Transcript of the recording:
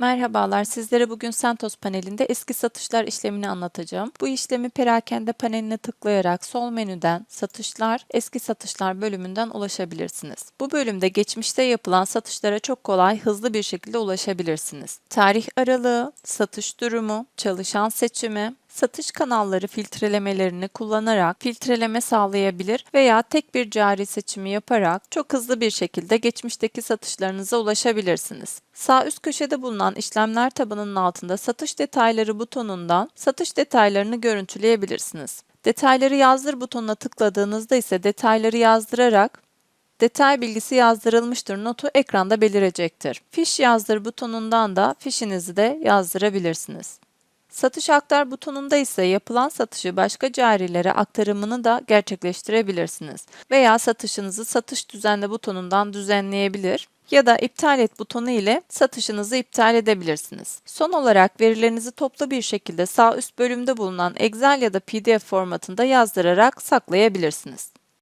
Merhabalar, sizlere bugün Santos panelinde eski satışlar işlemini anlatacağım. Bu işlemi perakende paneline tıklayarak sol menüden satışlar, eski satışlar bölümünden ulaşabilirsiniz. Bu bölümde geçmişte yapılan satışlara çok kolay, hızlı bir şekilde ulaşabilirsiniz. Tarih aralığı, satış durumu, çalışan seçimi, satış kanalları filtrelemelerini kullanarak filtreleme sağlayabilir veya tek bir cari seçimi yaparak çok hızlı bir şekilde geçmişteki satışlarınıza ulaşabilirsiniz. Sağ üst köşede bulunan işlemler tabanının altında satış detayları butonundan satış detaylarını görüntüleyebilirsiniz. Detayları yazdır butonuna tıkladığınızda ise detayları yazdırarak detay bilgisi yazdırılmıştır notu ekranda belirecektir. Fiş yazdır butonundan da fişinizi de yazdırabilirsiniz. Satış aktar butonunda ise yapılan satışı başka carilere aktarımını da gerçekleştirebilirsiniz. Veya satışınızı satış düzenle butonundan düzenleyebilir ya da iptal et butonu ile satışınızı iptal edebilirsiniz. Son olarak verilerinizi toplu bir şekilde sağ üst bölümde bulunan Excel ya da PDF formatında yazdırarak saklayabilirsiniz.